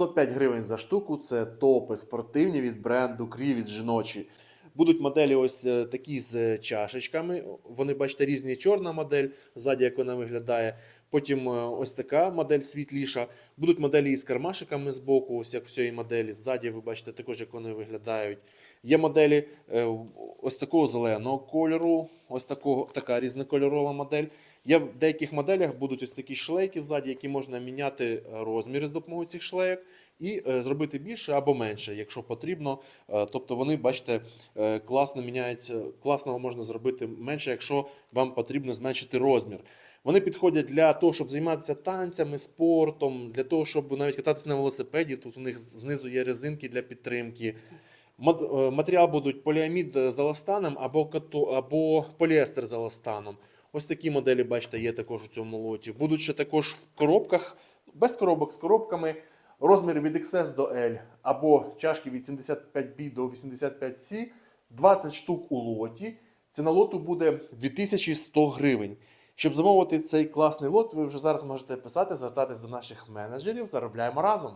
105 гривень за штуку це топи спортивні від бренду Крівіт жіночі. Будуть моделі ось е, такі з чашечками. Вони, бачите, різні чорна модель, ззаді як вона виглядає. Потім е, ось така модель світліша. Будуть моделі із кармашиками з боку, ось як в цієї моделі. Ззаді ви бачите також, як вони виглядають. Є моделі е, ось такого зеленого кольору, ось такого, така різнокольорова модель. Є в деяких моделях будуть ось такі шлейки ззаді, які можна міняти е, розміри з допомогою цих шлейок і зробити більше або менше, якщо потрібно. Тобто вони, бачите, класно міняються, класно можна зробити менше, якщо вам потрібно зменшити розмір. Вони підходять для того, щоб займатися танцями, спортом, для того, щоб навіть кататися на велосипеді. Тут у них знизу є резинки для підтримки. Е, Матеріал будуть поліамід з еластаном або, кото- або поліестер з еластаном. Ось такі моделі, бачите, є також у цьому лоті. Будуть ще також в коробках, без коробок з коробками. Розмір від XS до L або чашки від 75B до 85C, 20 штук у лоті. Ціна лоту буде 2100 гривень. Щоб замовити цей класний лот, ви вже зараз можете писати, звертатись до наших менеджерів. Заробляємо разом.